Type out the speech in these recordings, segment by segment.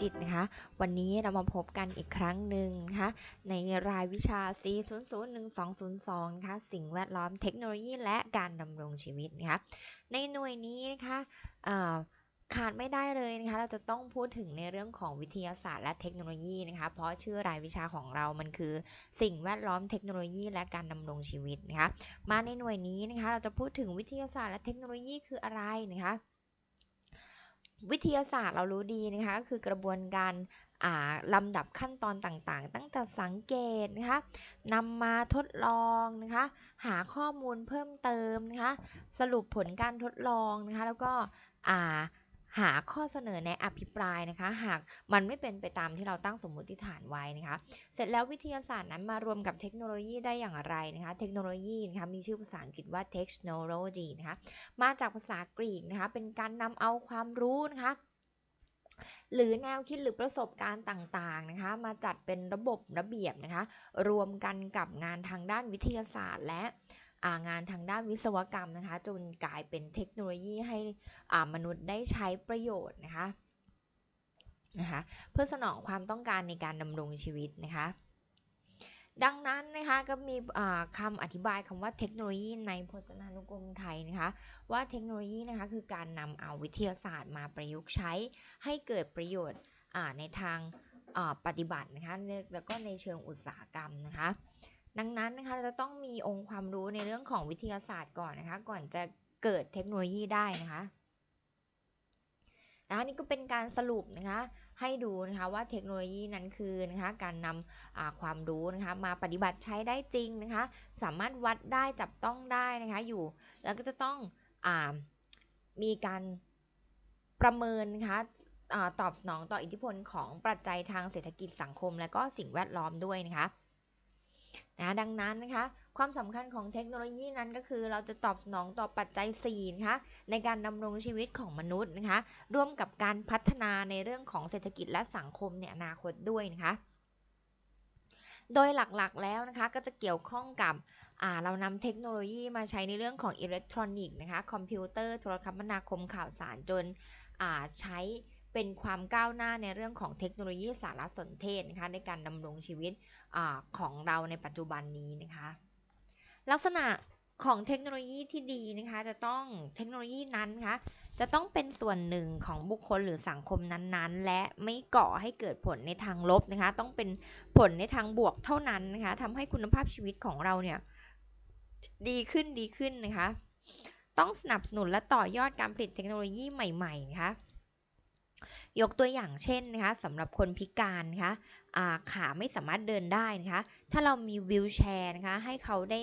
จิตนะคะ วันนี้เรามาพบกันอีกครั้งหนึ่งนะคะ ในรายวิชา4001202นะคะ สิ่งแวดล้อมเทคโนโลยีและการดำรงชีวิตนะคะ ในหน่วยนี้นะคะขาดไม่ได้เลยนะคะ เราจะต้องพูดถึงในเรื่องของวิทยาศาสตร์และเทคโนโลยีนะคะ เพราะชื่อรายวิชาของเรามันคือ สิ่งแวดล้อมเทคโนโลยีและการดำรงชีวิตนะคะ มาในหน่วยนี้นะคะ เราจะพูดถึงวิทยาศาสตร์และเทคโนโลยีคืออะไรนะคะ วิทยาศาสตร์เรารู้ดีนะคะก็คือกระบวนการอ่าลำดับขั้นตอนต่างๆ ตั้งแต่สังเกตนะคะนำมาทดลองนะคะหาข้อมูลเพิ่มเติมนะคะสรุปผลการทดลองนะคะแล้วก็อ่า หาข้อเสนอในะอภิปรายนะคะ หากมันไม่เป็นไปตามที่เราตั้งสมมุติฐานไว้นะคะ เสร็จแล้ววิทยาศาสตร์นั้นมารวมกับเทคโนโลยีได้อย่างไรนะคะ เทคโนโลยีนะคะมีชื่อภาษาอังกฤษว่า technology นะคะ มาจากภาษากรีกนะคะ เป็นการนำเอาความรู้นะคะหรือแนวคิดหรือประสบการณ์ต่างๆนะคะ มาจัดเป็นระบบระเบียบนะคะ รวมกันกับงานทางด้านวิทยาศาสตร์และางานทางด้านวิศวกรรมนะคะ จนกลายเป็นเทคโนโลยีให้มนุษย์ได้ใช้ประโยชน์นะคะนะคะเพื่อสนองความต้องการในการดำรงชีวิตนะคะดังนั้นนะคะก็มีคำอธิบายคำว่าเทคโนโลยีในพจนานุกรมไทยนะคะว่าเทคโนโลยีนะคะคือการนำเอาวิทยาศาสตร์มาประยุกต์ใช้ให้เกิดประโยชน์ในทางปฏิบัตินะคะแล้วก็ในเชิงอุตสาหกรรมนะคะ ดังนั้นนะคะเราจะต้องมีองค์ความรู้ในเรื่องของวิทยาศาสตร์ก่อนนะคะ ก่อนจะเกิดเทคโนโลยีได้นะคะนะคะนี่ก็เป็นการสรุปนะคะให้ดูนะคะว่าเทคโนโลยีนั้นคือนะคะการนำความรู้นะคะมาปฏิบัติใช้ได้จริงนะคะสามารถวัดได้จับต้องได้นะคะอยู่แล้วก็จะต้องอมีการประเมินนะคะตอบสนองต่ออิทธิพลของปัจจัยทางเศรษฐกิจสังคม และก็สิ่งแวดล้อมด้วยนะคะ นะดังนั้นนะคะความสำคัญของเทคโนโลยีนั้นก็คือเราจะตอบสนองต่อปัจจัย4นะคะในการดำรงชีวิตของมนุษย์นะคะร่วมกับการพัฒนาในเรื่องของเศรษฐกิจและสังคมในอนาคตด้วยนะคะโดยหลักๆแล้วนะคะก็จะเกี่ยวข้องกับเรานำเทคโนโลยีมาใช้ในเรื่องของอิเล็กทรอนิกส์นะคะคอมพิวเตอร์โทรคมนาคมข่าวสารจนใช้ เป็นความก้าวหน้าในเรื่องของเทคโนโลยีสารสนเทศนะคะในการดำรงชีวิตอของเราในปัจจุบันนี้นะคะลักษณะของเทคโนโลยีที่ดีนะคะจะต้องเทคโนโลยีนั้นนะคะจะต้องเป็นส่วนหนึ่งของบุคคลหรือสังคมนั้นๆ และไม่ก่อให้เกิดผลในทางลบนะคะต้องเป็นผลในทางบวกเท่านั้นนะคะทำให้คุณภาพชีวิตของเราเนี่ยดีขึ้นดีขึ้นนะคะต้องสนับสนุนและต่อยอดการผลิตเทคโนโลยีใหม่ๆนะคะ ยกตัวอย่างเช่นนะคะสำหรับคนพิการนะคะขาไม่สามารถเดินได้นะคะถ้าเรามีวิวแชร์นะคะให้เขาได้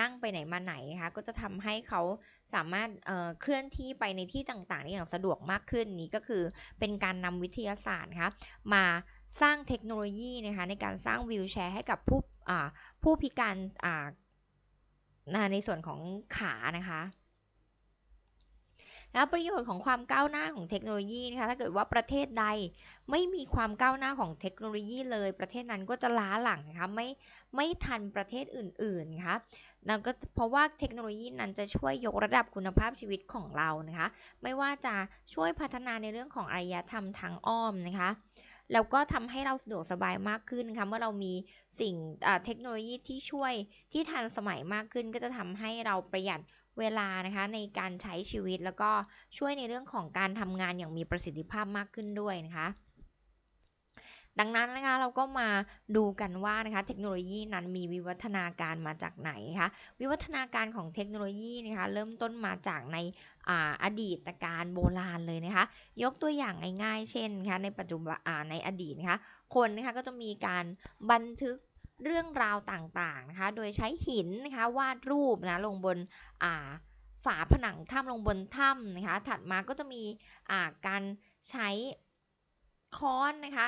นั่งไปไหนมาไหนนะคะก็จะทำให้เขาสามารถเเคลื่อนที่ไปในที่ต่างๆได้อย่างสะดวกมากขึ้นนี้ก็คือเป็นการนำวิทยาศาสตร์นะคะมาสร้างเทคโนโลยีนะคะในการสร้างวิวแชร์ให้กับผู้ผู้พิการในส่วนของขานะคะ นะประโยชน์ของความก้าวหน้าของเทคโนโลยีนะคะถ้าเกิดว่าประเทศใดไม่มีความก้าวหน้าของเทคโนโลยีเลย ประเทศนั้นก็จะล้าหลังนะคะไม่ไม่ทันประเทศอื่นๆนะคะนั่นก็เพราะว่าเทคโนโลยีนั้นจะช่วยยกระดับคุณภาพชีวิตของเรานะคะ ไม่ว่าจะช่วยพัฒนาในเรื่องของอารยธรรมทางอ้อมนะคะแล้วก็ทำให้เราสะดวกสบายมากขึ้นค่ะเมื่อเรามีสิ่งเทคโนโลยีที่ช่วยที่ทันสมัยมากขึ้น ก็จะทำให้เราประหยัด เวลานะคะในการใช้ชีวิตแล้วก็ช่วยในเรื่องของการทำงานอย่างมีประสิทธิภาพมากขึ้นด้วยนะคะ ดังนั้นนะคะเราก็มาดูกันว่านะคะเทคโนโลยีนั้นมีวิวัฒนาการมาจากไหนนะคะวิวัฒนาการของเทคโนโลยีนะคะเริ่มต้นมาจากในออดีตการโบราณเลยนะคะ ยกตัวอย่างง่ายๆ เช่นนะคะในปัจจุบันในอดีตนะคะคนนะคะก็จะมีการบันทึก เรื่องราวต่างๆนะคะ โดยใช้หินนะคะวาดรูปนะลงบนฝาผนังถ้ำลงบนถ้ำนะคะ ถัดมาก็จะมีการใช้ค้อนนะคะ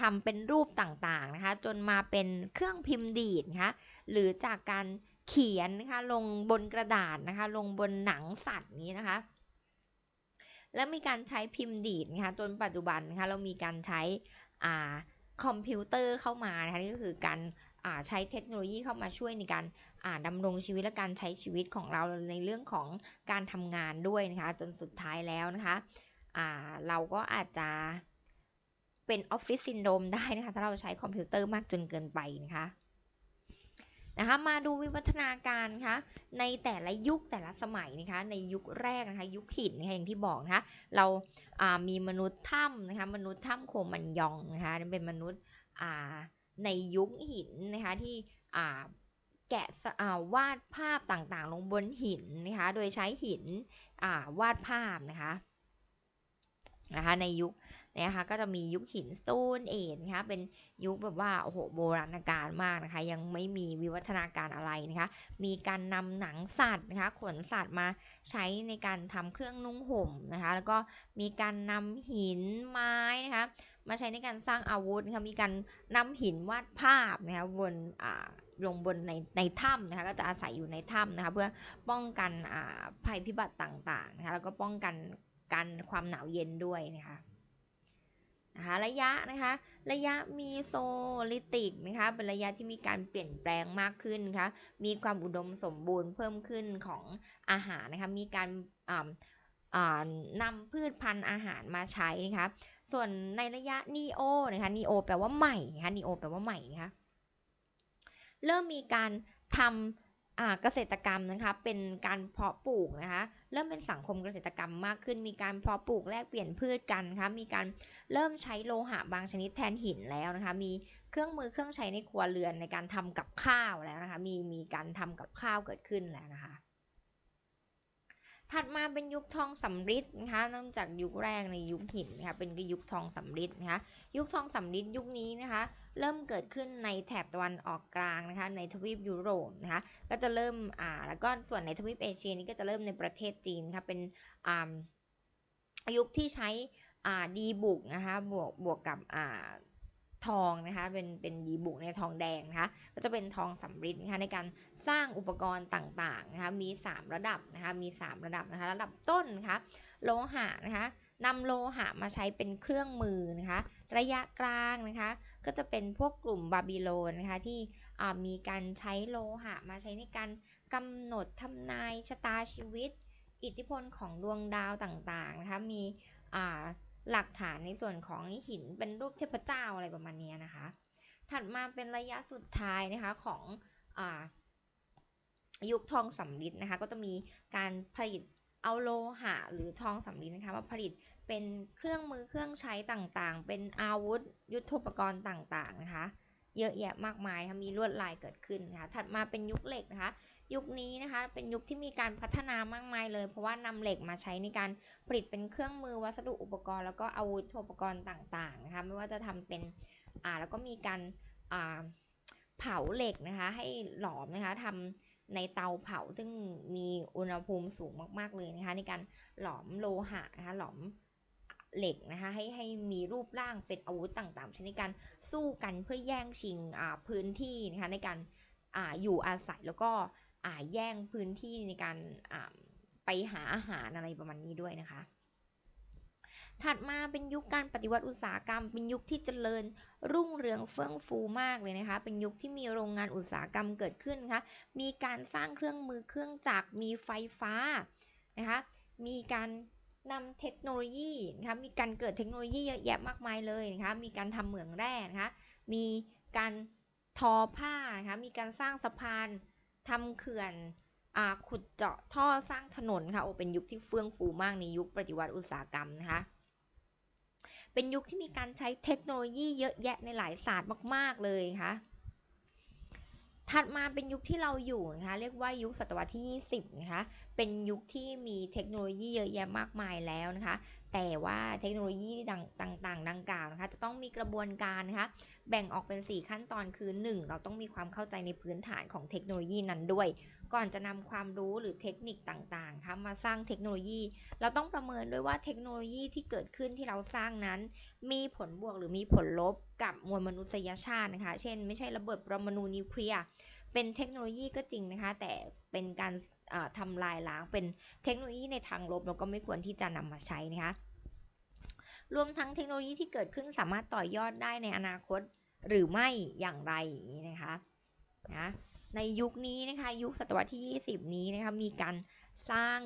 ทำเป็นรูปต่างๆนะคะ จนมาเป็นเครื่องพิมพ์ดีดนะคะหรือจากการเขียนนะคะลงบนกระดาษนะคะ ลงบนหนังสัตว์นี้นะคะ แล้วมีการใช้พิมพ์ดีดนะคะจนปัจจุบันนะคะเรามีการใช้ คอมพิวเตอร์เข้ามานะคะนี่ก็คือการใช้เทคโนโลยีเข้ามาช่วยในการดำรงชีวิตและการใช้ชีวิตของเราในเรื่องของการทำงานด้วยนะคะจนสุดท้ายแล้วนะคะเราก็อาจจะเป็นออฟฟิศซินโดรมได้นะคะถ้าเราใช้คอมพิวเตอร์มากจนเกินไปนะคะ นะคะมาดูวิวัฒนาการคะในแต่ละยุคแต่ละสมัยนะคะในยุคแรกนะคะยุคหินนะคะอย่างที่บอกนะคะเราามีมนุษย์ถ้ำนะคะมนุษย์ถ้ำโคมันยองนะคะเป็นมนุษย์ในยุคหินนะคะที่แกะวาดภาพต่างๆ ลงบนหินนะคะโดยใช้หินวาดภาพนะคะนะคะในยุค นะคะก็จะมียุคหินสโตนเอจนะคะเป็นยุคแบบว่าโอ้โหโบราณกาลมากนะคะ ยังไม่มีวิวัฒนาการอะไรนะคะ มีการนำหนังสัตว์นะคะขนสัตว์มาใช้ในการทำเครื่องนุ่งห่มนะคะ แล้วก็มีการนำหินไม้นะคะมาใช้ในการสร้างอาวุธนะคะมีการนำหินวาดภาพนะคะบนอ่าลงบนในในถ้ำนะคะก็จะอาศัยอยู่ในถ้ำนะคะเพื่อป้องกันภัยพิบัติต่างๆนะคะแล้วก็ป้องกันกันความหนาวเย็นด้วยนะคะ นะคะระยะนะคะระยะมีโซลิติกนะคะเป็นระยะที่มีการเปลี่ยนแปลงมากขึ้นนะคะมีความอุดมสมบูรณ์เพิ่มขึ้นของอาหารนะคะมีการนำพืชพันธุ์อาหารมาใช้นะคะส่วนในระยะนีโอนะคะนีโอแปลว่าใหม่นะคะนีโอแปลว่าใหม่นะคะเริ่มมีการทำ เกษตรกรรมนะคะเป็นการเพาะปลูกนะคะเริ่มเป็นสังคมเกษตรกรรมมากขึ้น มีการเพาะปลูกแลกเปลี่ยนพืชกันนะคะมีการเริ่มใช้โลหะบางชนิดแทนหินแล้วนะคะมีเครื่องมือเครื่องใช้ในครัวเรือนในการทำกับข้าวแล้วนะคะมีมีการทำกับข้าวเกิดขึ้นแล้วนะคะ ถัดมาเป็นยุคทองสำริดนะคะเริ่มจากยุคแรกในยุคหินนะคะเป็นยุคทองสำริดนะคะยุคทองสำริดยุคนี้นะคะเริ่มเกิดขึ้นในแถบตะวันออกกลางนะคะในทวีปยุโรปนะคะก็จะเริ่มอ่าแล้วก็ส่วนในทวีปเอเชียนี้ก็จะเริ่มในประเทศจีนค่ะเป็นอ่ายุคที่ใช้อ่าดีบุกนะคะบวกบวกกับอ่า ทองนะคะเป็นเป็นดีบุกในทองแดงนะคะก็จะเป็นทองสำริดนะคะในการสร้างอุปกรณ์ต่างๆนะคะมี 3 ระดับนะคะมี 3 ระดับนะคะระดับต้นนะคะโลหะนะคะนำโลหะมาใช้เป็นเครื่องมือนะคะระยะกลางนะคะก็จะเป็นพวกกลุ่มบาบิโลนนะคะที่มีการใช้โลหะมาใช้ในการกำหนดทำนายชะตาชีวิต อิทธิพลของดวงดาวต่างๆนะคะมี หลักฐานในส่วนของหินเป็นรูปเทพเจ้าอะไรประมาณนี้นะคะ ถัดมาเป็นระยะสุดท้ายนะคะของอยุคทองสำริดนะคะ ก็จะมีการผลิตเอาโลหะหรือทองสำริดนะคะมาผลิตเป็นเครื่องมือเครื่องใช้ต่างๆ เป็นอาวุธยุทโธปกรณ์ต่างๆนะคะ เยอะแยะมากมายค่มีลวดลายเกิดขึ้นนะคะ ถัดมาเป็นยุคเหล็กนะคะ ยุคนี้นะคะ เป็นยุคที่มีการพัฒนามากมายเลย เพราะว่านำเหล็กมาใช้ในการผลิตเป็นเครื่องมือวัสดุอุปกรณ์ แล้วก็อาวุธอุปกรณ์ต่างๆนะคะไม่ว่าจะทำเป็นอ่าแล้วก็มีการอ่าเผาเหล็กนะคะ ให้หลอมนะคะทำในเตาเผาซึ่งมีอุณหภูมิสูงมากๆเลยนะคะ ในการหลอมโลหะนะคะหลอมเหล็กนะคะให้ให้มีรูปร่างเป็นอาวุธต่างๆใช้ในการสู้กันเพื่อแย่งชิงพื้นที่นะคะในการออยู่อาศัยแล้วก็ แย่งพื้นที่ในการไปหาอาหารอะไรประมาณนี้ด้วยนะคะ ถัดมาเป็นยุคการปฏิวัติอุตสาหกรรม เป็นยุคที่เจริญรุ่งเรืองเฟื่องฟูมากเลยนะคะ เป็นยุคที่มีโรงงานอุตสาหกรรมเกิดขึ้นนะคะ มีการสร้างเครื่องมือเครื่องจักร มีไฟฟ้านะคะ มีการนำเทคโนโลยีนะคะมีการเกิดเทคโนโลยีเยอะแยะมากมายเลยนะคะ มีการทำเหมืองแร่นะคะ มีการทอผ้านะคะ มีการสร้างสะพาน ทำเขื่อนอขุดเจาะท่อสร้างถนนค่ะโอเป็นยุคที่เฟื่องฟูมากในยุคปฏิวัติอุตสาหกรรมนะคะเป็นยุคที่มีการใช้เทคโนโลยีเยอะแยะในหลายศาสตร์มาก ๆ เลยค่ะถัดมาเป็นยุคที่เราอยู่นะคะเรียกว่ายุคศตวรรษที่ 20นะคะเป็นยุคที่มีเทคโนโลยีเยอะแยะมากมายแล้วนะคะ แต่ว่าเทคโนโลยีต่างๆ ดังกล่าวนะคะจะต้องมีกระบวนการนะคะแบ่งออกเป็น 4 ขั้นตอนคือ 1 เราต้องมีความเข้าใจในพื้นฐานของเทคโนโลยีนั้นด้วย ก่อนจะนำความรู้หรือเทคนิคต่างๆคะมาสร้างเทคโนโลยี เราต้องประเมินด้วยว่าเทคโนโลยีที่เกิดขึ้นที่เราสร้างนั้น มีผลบวกหรือมีผลลบกับมวลมนุษยชาตินะคะ เช่น ไม่ใช่ระเบิดปรมาณูนิวเคลียร์ เป็นเทคโนโลยีก็จริงนะคะ แต่เป็นการทำลายล้างเป็นเทคโนโลยีในทางลบเราก็ไม่ควรที่จะนำมาใช้นะคะรวมทั้งเทคโนโลยีที่เกิดขึ้นสามารถต่อยอดได้ในอนาคตหรือไม่อย่างไรอย่างนี้นะคะนะในยุคนี้นะคะยุคศตวรรษที่ 20 นี้นะคะมีการสร้าง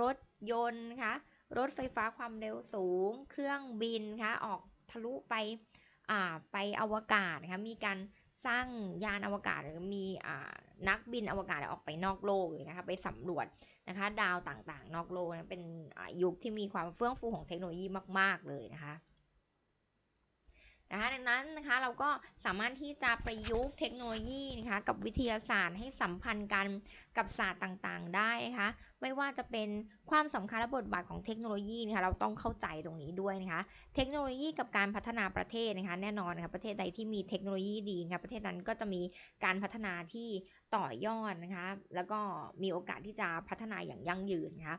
รถยนต์นะคะรถไฟฟ้าความเร็วสูง เครื่องบินคะออกทะลุไปไปอวกาศนะคะมีการ สร้างยานอวกาศมีนักบินอวกาศออกไปนอกโลกเลยนะคะไปสำรวจนะคะดาวต่างๆ นอกโลกนะเป็นยุคที่มีความเฟื่องฟูของเทคโนโลยีมาก ๆ เลยนะคะ นะคะดังนั้นนะคะเราก็สามารถที่จะประยุกต์เทคโนโลยีนะคะกับวิทยาศาสตร์ให้สัมพันธ์กันกับศาสตร์ต่างๆ ได้นะคะไม่ว่าจะเป็นความสำคัญและบทบาทของเทคโนโลยีนะคะเราต้องเข้าใจตรงนี้ด้วยนะคะเทคโนโลยีกับการพัฒนาประเทศนะคะแน่นอนนะคะประเทศใดที่มีเทคโนโลยีดีนะคะประเทศนั้นก็จะมีการพัฒนาที่ต่อยอดนะคะแล้วก็มีโอกาสที่จะพัฒนาอย่างยั่งยืนนะคะ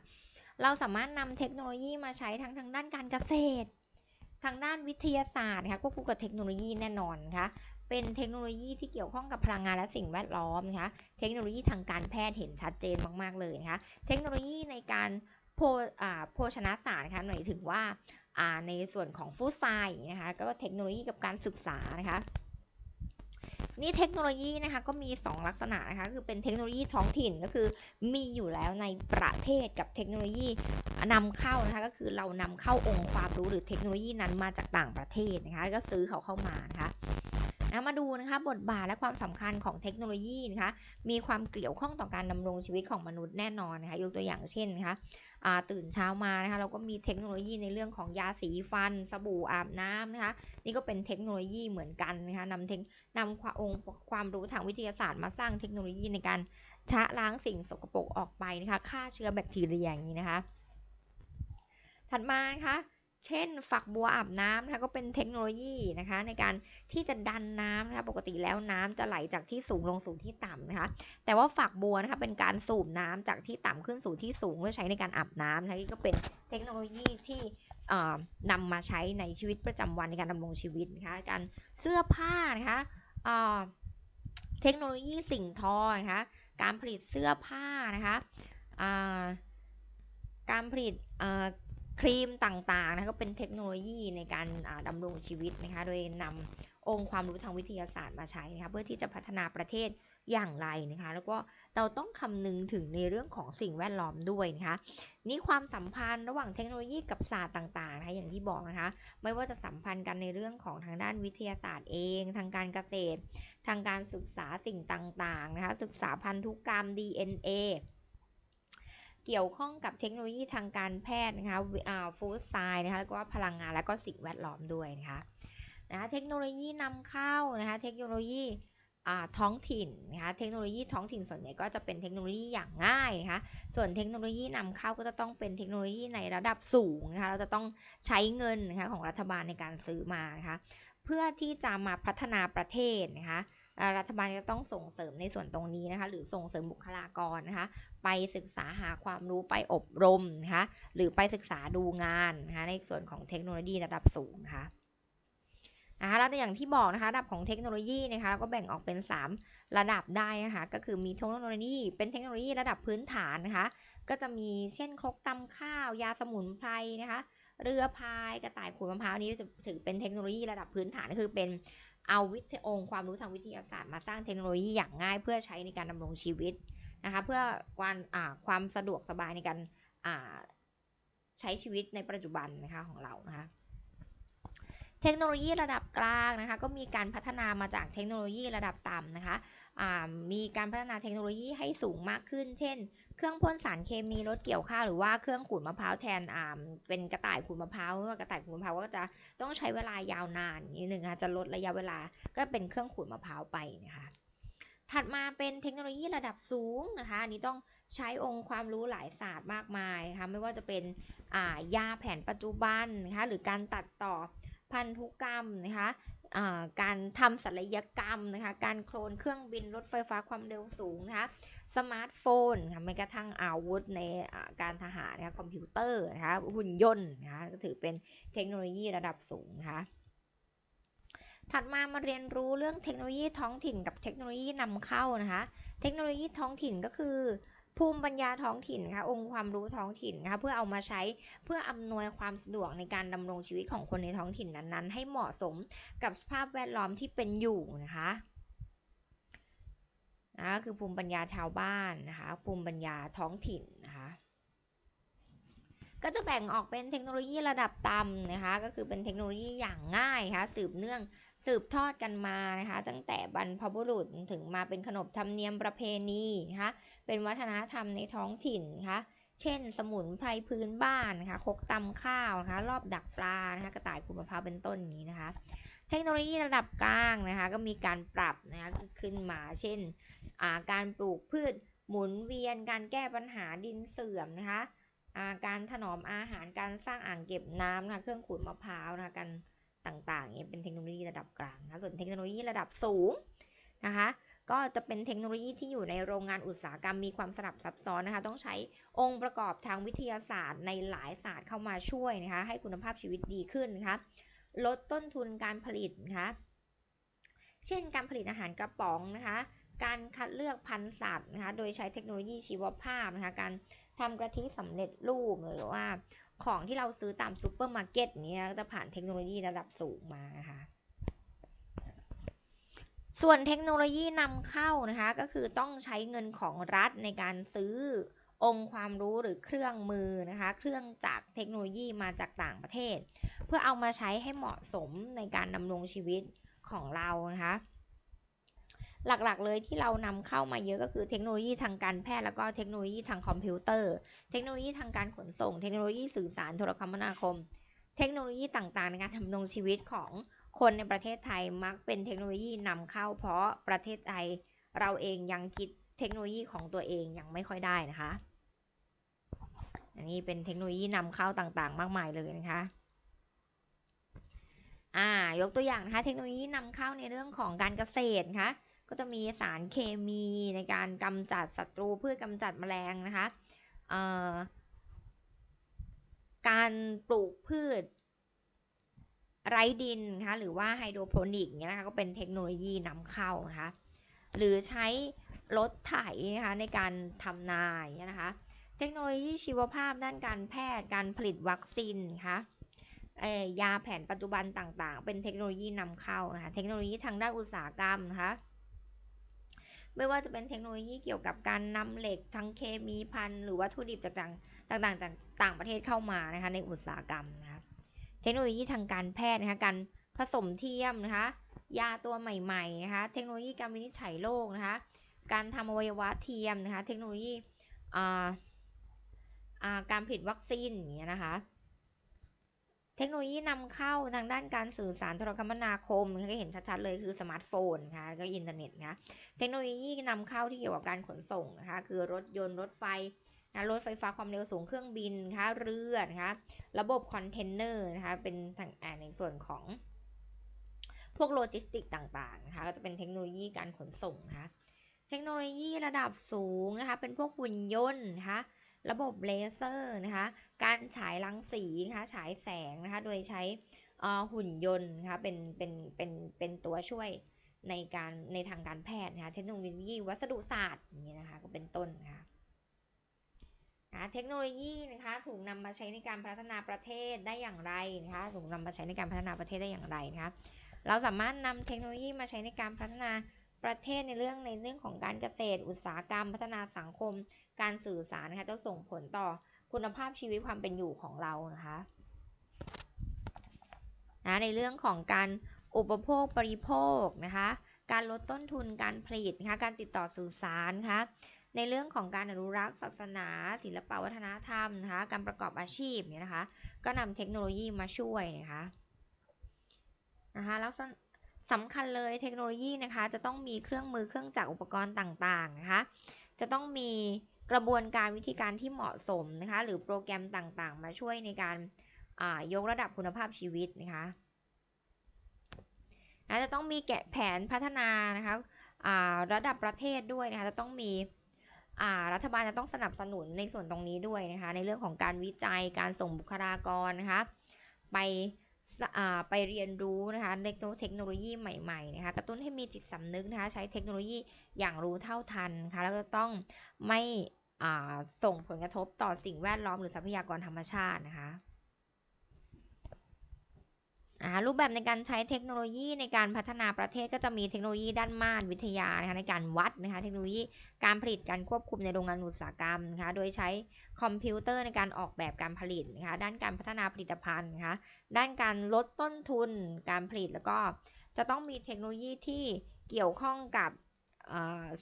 เราสามารถนำเทคโนโลยีมาใช้ทั้งทางด้านการเกษตร ทางด้านวิทยาศาสตร์นะคะควบคู่กับเทคโนโลยีแน่นอนค่ะเป็นเทคโนโลยีที่เกี่ยวข้องกับพลังงานและสิ่งแวดล้อมนะคะเทคโนโลยีทางการแพทย์เห็นชัดเจนมากๆเลยนะคะเทคโนโลยีในการโพโภชนาศาสตร์นะคะหมายถึงว่าในส่วนของฟู้ดไซน์นะคะก็เทคโนโลยีกับการศึกษานะคะ นี่เทคโนโลยีนะคะก็มี 2 ลักษณะนะคะคือเป็นเทคโนโลยีท้องถิ่นก็คือมีอยู่แล้วในประเทศกับเทคโนโลยีนำเข้านะคะก็คือเรานำเข้าองค์ความรู้หรือเทคโนโลยีนั้นมาจากต่างประเทศนะคะก็ซื้อเขาเข้ามานะคะ นะมาดูนะคะบทบาทและความสำคัญของเทคโนโลยีนะคะมีความเกี่ยวข้องต่อการดำรงชีวิตของมนุษย์แน่นอนนะคะยกตัวอย่างเช่นนะคะตื่นเช้ามานะคะเราก็มีเทคโนโลยีในเรื่องของยาสีฟัน สบู่อาบน้ำนะคะนี่ก็เป็นเทคโนโลยีเหมือนกันนะคะนำเทคนำความองค์ความรู้ทางวิทยาศาสตร์มาสร้างเทคโนโลยีในการชะล้างสิ่งสกปรกออกไปนะคะฆ่าเชื้อแบคทีเรียอย่างนี้นะคะถัดมานะคะ เช่นฝักบัวอาบน้ำนะคะก็เป็นเทคโนโลยีนะคะ ในการที่จะดันน้ำนะคะปกติแล้วน้ำจะไหลจากที่สูงลงสู่ที่ต่ำนะคะ แต่ว่าฝักบัวนะคะเป็นการสูบน้ำจากที่ต่ำขึ้นสู่ที่สูงเพื่อใช้ในการอาบน้ำนะคะนี่ก็เป็นเทคโนโลยีที่นำมาใช้ในชีวิตประจำวันในการดำรงชีวิตนะคะการเสื้อผ้านะคะเทคโนโลยีสิ่งทอนะคะการผลิตเสื้อผ้านะคะการผลิต ครีมต่างๆนะก็เป็นเทคโนโลยีในการดำรงชีวิตนะคะ โดยนำองค์ความรู้ทางวิทยาศาสตร์มาใช้นะคะเพื่อที่จะพัฒนาประเทศอย่างไรนะคะ แล้วก็เราต้องคำนึงถึงในเรื่องของสิ่งแวดล้อมด้วยนะคะนี่ความสัมพันธ์ระหว่างเทคโนโลยีกับศาสตร์ต่างๆนะคะอย่างที่บอกนะคะ ไม่ว่าจะสัมพันธ์กันในเรื่องของทางด้านวิทยาศาสตร์เอง ทางการเกษตร ทางการศึกษาสิ่งต่างๆนะคะศึกษาพันธุกรรม DNA เกี่ยวข้องกับเทคโนโลยีทางการแพทย์นะคะฟู้ดไซน์นะคะแล้วก็พลังงานแล้วก็สิ่งแวดล้อมด้วยนะคะนะคะเทคโนโลยีนำเข้านะคะเทคโนโลยีท้องถิ่นนะคะเทคโนโลยีท้องถิ่นส่วนใหญ่ก็จะเป็นเทคโนโลยีอย่างง่ายนะคะส่วนเทคโนโลยีนำเข้าก็จะต้องเป็นเทคโนโลยีในระดับสูงนะคะเราจะต้องใช้เงินนะคะของรัฐบาลในการซื้อมานะคะเพื่อที่จะมาพัฒนาประเทศนะคะ รัฐบาลจะต้องส่งเสริมในส่วนตรงนี้นะคะ หรือส่งเสริมบุคลากรนะคะ ไปศึกษาหาความรู้ไปอบรมนะคะหรือไปศึกษาดูงานนะคะในส่วนของเทคโนโลยีระดับสูงนะคะนะคะแล้วอย่างที่บอกนะคะระดับของเทคโนโลยีนะคะเราก็แบ่งออกเป็น 3 ระดับได้นะคะก็คือมีเทคโนโลยีเป็นเทคโนโลยีระดับพื้นฐานนะคะ ก็จะมีเช่นครกตำข้าว ยาสมุนไพรนะคะ เรือพายกระต่ายขูดมะพร้าวนี้จะถือเป็นเทคโนโลยีระดับพื้นฐานคือเป็น เอาวิทยองค์ความรู้ทางวิทยาศาสตร์มาสร้างเทคโนโลยีอย่างง่าย เพื่อใช้ในการดำรงชีวิตนะคะเพื่อความความสะดวกสบายในการใช้ชีวิตในปัจจุบันนะคะของเรานะคะ เทคโนโลยีระดับกลางนะคะก็มีการพัฒนามาจากเทคโนโลยีระดับต่ำนะคะมีการพัฒนาเทคโนโลยีให้สูงมากขึ้น เช่น เครื่องพ่นสารเคมีรถเกี่ยวข้าวหรือว่าเครื่องขูดมะพร้าวแทนเป็นกระต่ายขูดมะพร้าวว่ากระต่ายขูดมะพร้าวก็จะต้องใช้เวลายาวนานนิดนึงค่ะจะลดระยะเวลาก็เป็นเครื่องขูดมะพร้าวไปนะคะถัดมาเป็นเทคโนโลยีระดับสูงนะคะอันนี้ต้องใช้องค์ความรู้หลายศาสตร์มากมายนะคะไม่ว่าจะเป็นยาแผนปัจจุบันนะคะหรือการตัดต่อ พันธุกรรมนะคะการทำศัลยกรรมนะคะการโคลนเครื่องบินรถไฟฟ้าความเร็วสูงนะคะสมาร์ทโฟนค่ะแม้กระทั่งอาวุธในการทหารนะคะคอมพิวเตอร์นะคะหุ่นยนต์นะคะก็ถือเป็นเทคโนโลยีระดับสูงนะคะถัดมามาเรียนรู้เรื่องเทคโนโลยีท้องถิ่นกับเทคโนโลยีนำเข้านะคะ เทคโนโลยีท้องถิ่นก็คือ ภูมิปัญญาท้องถิ่นค่ะองค์ความรู้ท้องถิ่นนะคะเพื่อเอามาใช้เพื่ออำนวยความสะดวกในการดำรงชีวิตของคนในท้องถิ่นนั้นๆ ให้เหมาะสมกับสภาพแวดล้อมที่เป็นอยู่นะคะนะคือภูมิปัญญาชาวบ้านนะคะภูมิปัญญาท้องถิ่นนะคะก็จะแบ่งออกเป็นเทคโนโลยีระดับต่ำนะคะก็คือเป็นเทคโนโลยีอย่างง่ายนะคะสืบเนื่อง สืบทอดกันมานะคะ ตั้งแต่บรรพบุรุษถึงมาเป็นขนบธรรมเนียมประเพณีนะคะเป็นวัฒนธรรมในท้องถิ่นนะคะเช่น สมุนไพรพื้นบ้านนะคะคกตำข้าวนะคะรอบดักปลานะคะกระต่ายขูดมะพร้าวเป็นต้นนี้นะคะ เทคโนโลยีระดับกลางนะคะก็มีการปรับนะคะขึ้นมาเช่นการปลูกพืชหมุนเวียนการแก้ปัญหาดินเสื่อมนะคะการถนอมอาหารการสร้างอ่างเก็บน้ำนะคะเครื่องขูดมะพร้าวนะคะการ ต่างๆเนี่ยเป็นเทคโนโลยีระดับกลางนะส่วนเทคโนโลยีระดับสูงนะคะก็จะเป็นเทคโนโลยีที่อยู่ในโรงงานอุตสาหกรรมมีความสลับซับซ้อนนะคะ ต้องใช้องค์ประกอบทางวิทยาศาสตร์ในหลายศาสตร์เข้ามาช่วยนะคะ ให้คุณภาพชีวิตดีขึ้นนะคะลดต้นทุนการผลิตนะคะเช่นการผลิตอาหารกระป๋องนะคะ การคัดเลือกพันธุ์สัตว์นะคะ โดยใช้เทคโนโลยีชีวภาพนะคะ การทำกระทิสำเร็จรูปหรือว่า ของที่เราซื้อตามซูเปอร์มาร์เก็ตนี้ก็จะผ่านเทคโนโลยีระดับสูงมานะคะส่วนเทคโนโลยีนำเข้านะคะก็คือต้องใช้เงินของรัฐในการซื้อองค์ความรู้หรือเครื่องมือนะคะ เครื่องจักเทคโนโลยีมาจากต่างประเทศ เพื่อเอามาใช้ให้เหมาะสมในการดำรงชีวิตของเรานะคะ หลักๆ เลยที่เรานำเข้ามาเยอะก็คือเทคโนโลยีทางการแพทย์แล้วก็เทคโนโลยีทางคอมพิวเตอร์ เทคโนโลยีทางการขนส่ง เทคโนโลยีสื่อสารโทรคมนาคม เทคโนโลยีต่างๆ ในการทำรงชีวิตของคนในประเทศไทยมักเป็นเทคโนโลยีนำเข้า เพราะประเทศไทยเราเองยังคิดเทคโนโลยีของตัวเองยังไม่ค่อยได้นะคะ อันนี้เป็นเทคโนโลยีนำเข้าต่างๆ มากมายเลยนะคะอ่ายกตัวอย่างนะคะเทคโนโลยีนำเข้าในเรื่องของการเกษตรนะคะ ก็จะมีสารเคมีในการกำจัดศัตรูเพืชกำจัดแมลงนะคะการปลูกพืชไร้ดินนะคะหรือว่าไฮโดรโปนิกเนี่ยนะคะก็เป็นเทคโนโลยีนำเข้านะคะหรือใช้รถไถนะคะในการทำนาอย่างเงี้ยนะคะเทคโนโลยีชีวภาพด้านการแพทย์การผลิตวัคซีนนะคะยาแผนปัจจุบันต่างๆ เป็นเทคโนโลยีนำเข้านะคะเทคโนโลยีทางด้านอุตสาหกรรมนะคะ ไม่ว่าจะเป็นเทคโนโลยีเกี่ยวกับการนำเหล็กทั้งเคมีพันหรือวัตถุดิบจากต่างๆจากต่างประเทศเข้ามานะคะในอุตสาหกรรมนะคะเทคโนโลยีทางการแพทย์นะคะการผสมเทียมนะคะยาตัวใหม่ๆนะคะเทคโนโลยีการวินิจฉัยโรคนะคะการทำอวัยวะเทียมนะคะเทคโนโลยีการผลิตวัคซีนอย่างเงี้ยนะคะ ทคโนโลยีนำเข้าทางด้านการสื่อสารโทรคมนาคมก็เห็นชัดๆเลยคือสมาร์ทโฟนค่ะก็อินเทอร์เน็ตนะเทคโนโลยีนำเข้าที่เกี่ยวกับการขนส่งนะคะคือรถยนต์รถไฟนะรถไฟฟ้าความเร็วสูงเครื่องบินนะคะเรือนะคะระบบคอนเทนเนอร์นะคะเป็นทางในส่วนของพวกโลจิสติกต่างๆนะคะก็จะเป็นเทคโนโลยีการขนส่งนะคะเทคโนโลยีระดับสูงนะคะเป็นพวกหุ่นยนต์นะคะ ระบบเลเซอร์นะคะการฉายรังสีนะคะฉายแสงนะคะโดยใช้หุ่นยนต์นะคะเป็นเป็นเป็นเป็นตัวช่วยในการในทางการแพทย์นะคะเทคโนโลยีวัสดุศาสตร์นี้นะคะก็เป็นต้นนะคะเทคโนโลยีนะคะถูกนำมาใช้ในการพัฒนาประเทศได้อย่างไรนะคะถูกนำมาใช้ในการพัฒนาประเทศได้อย่างไรนะคะเราสามารถนำเทคโนโลยีมาใช้ในการพัฒนา ประเทศในเรื่องในเรื่องของการเกษตร อุตสาหกรรม พัฒนาสังคม การสื่อสารนะคะจะส่งผลต่อคุณภาพชีวิตความเป็นอยู่ของเรานะคะนะในเรื่องของการอุปโภคบริโภคนะคะการลดต้นทุนการผลิตนะคะการติดต่อสื่อสารนะคะในเรื่องของการอนุรักษ์ศาสนา ศิลปวัฒนธรรมนะคะการประกอบอาชีพเนี่ยนะคะ ก็นำเทคโนโลยีมาช่วยนะคะนะคะแล้ว สำคัญเลยเทคโนโลยีนะคะจะต้องมีเครื่องมือเครื่องจักรอุปกรณ์ต่างๆนะคะจะต้องมีกระบวนการวิธีการที่เหมาะสมนะคะหรือโปรแกรมต่างๆ มาช่วยในการยกระดับคุณภาพชีวิตนะคะนะจะต้องมีแกะแผนพัฒนานะคะระดับประเทศด้วยนะคะจะต้องมีรัฐบาลจะต้องสนับสนุนในส่วนตรงนี้ด้วยนะคะในเรื่องของการวิจัยการส่งบุคลากรนะคะไป ไปเรียนรู้นะคะในเทคโนโลยีใหม่ๆนะคะกระตุ้นให้มีจิตสำนึกนะคะใช้เทคโนโลยีอย่างรู้เท่าทันค่ะแล้วก็ต้องไม่ส่งผลกระทบต่อสิ่งแวดล้อมหรือทรัพยากรธรรมชาตินะคะ รูปแบบในการใช้เทคโนโลยีในการพัฒนาประเทศก็จะมีเทคโนโลยีด้านม่านวิทยานะคะในการวัดนะคะเทคโนโลยีการผลิตการควบคุมในโรงงานอุตสาหกรรมนะคะโดยใช้คอมพิวเตอร์ในการออกแบบการผลิตนะคะด้านการพัฒนาผลิตภัณฑ์นะคะด้านการลดต้นทุนการผลิตแล้วก็จะต้องมีเทคโนโลยีที่เกี่ยวข้องกับ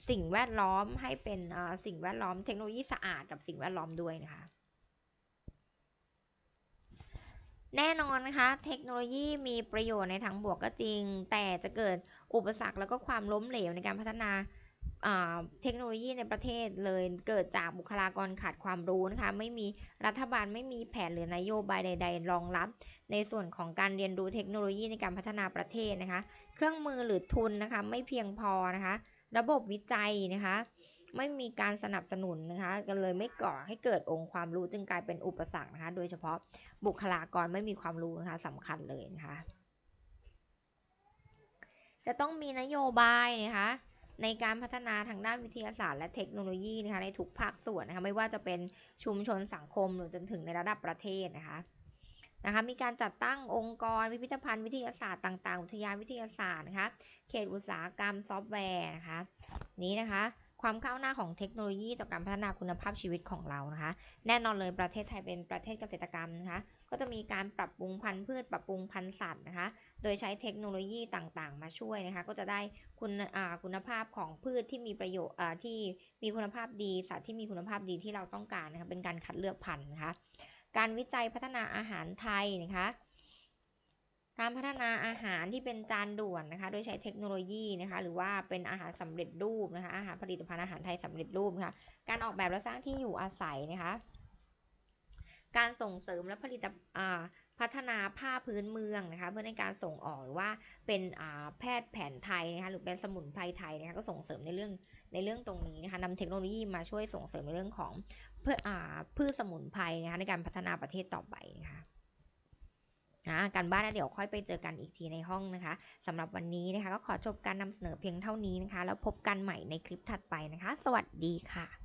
สิ่งแวดล้อมให้เป็นสิ่งแวดล้อมเทคโนโลยีสะอาดกับสิ่งแวดล้อมด้วยนะคะ แน่นอนนะคะ เทคโนโลยีมีประโยชน์ในทางบวกก็จริง แต่จะเกิดอุปสรรคแล้วก็ความล้มเหลวในการพัฒนาเทคโนโลยีในประเทศเลยเกิดจากบุคลากรขาดความรู้นะคะไม่มีรัฐบาลไม่มีแผนหรือนโยบายใด ๆ รองรับ ในส่วนของการเรียนรู้เทคโนโลยีในการพัฒนาประเทศนะคะ เครื่องมือหรือทุนนะคะไม่เพียงพอนะคะ ระบบวิจัยนะคะ ไม่มีการสนับสนุนนะคะก็เลยไม่ก่อให้เกิดองค์ความรู้จึงกลายเป็นอุปสรรคนะคะ โดยเฉพาะบุคลากรไม่มีความรู้นะคะสำคัญเลยนะคะจะต้องมีนโยบายนะคะในการพัฒนาทางด้านวิทยาศาสตร์และเทคโนโลยีนะคะในทุกภาคส่วนนะคะไม่ว่าจะเป็นชุมชนสังคมหรือจนถึงในระดับประเทศนะคะนะคะมีการจัดตั้งองค์กรพิพิธภัณฑ์วิทยาศาสตร์ต่างๆ อุทยานวิทยาศาสตร์นะคะเขตอุตสาหกรรมซอฟต์แวร์นะคะนี้นะคะ ความก้าวหน้าของเทคโนโลยีต่อการพัฒนาคุณภาพชีวิตของเรานะคะ แน่นอนเลยประเทศไทยเป็นประเทศเกษตรกรรมนะคะ ก็จะมีการปรับปรุงพันธุ์พืชปรับปรุงพันธุ์สัตว์นะคะ โดยใช้เทคโนโลยีต่างๆ มาช่วยนะคะ ก็จะได้คุณคุณภาพของพืชที่มีประโยชน์ที่มีคุณภาพดีสัตว์ที่มีคุณภาพดีที่เราต้องการนะคะเป็นการคัดเลือกพันธุ์นะคะ การวิจัยพัฒนาอาหารไทยนะคะ การพัฒนาอาหารที่เป็นจานด่วนนะคะ โดยใช้เทคโนโลยีนะคะ หรือว่าเป็นอาหารสำเร็จรูปนะคะ อาหารผลิตภัณฑ์อาหารไทยสำเร็จรูปนะคะการออกแบบและสร้างที่อยู่อาศัยนะคะ การส่งเสริมและผลิตพัฒนาผ้าพื้นเมืองนะคะ เพื่อในการส่งออกหรือว่าเป็นแพทย์แผนไทยนะคะหรือเป็นสมุนไพรไทยนะคะก็ส่งเสริมในเรื่องในเรื่องตรงนี้นะคะนำเทคโนโลยีมาช่วยส่งเสริมในเรื่องของเพื่อพืชสมุนไพรนะคะในการพัฒนาประเทศต่อไปนะคะ นะการบ้านนะเดี๋ยวค่อยไปเจอกันอีกทีในห้องนะคะสำหรับวันนี้นะคะ ก็ขอจบการนำเสนอเพียงเท่านี้นะคะ แล้วพบกันใหม่ในคลิปถัดไปนะคะ สวัสดีค่ะ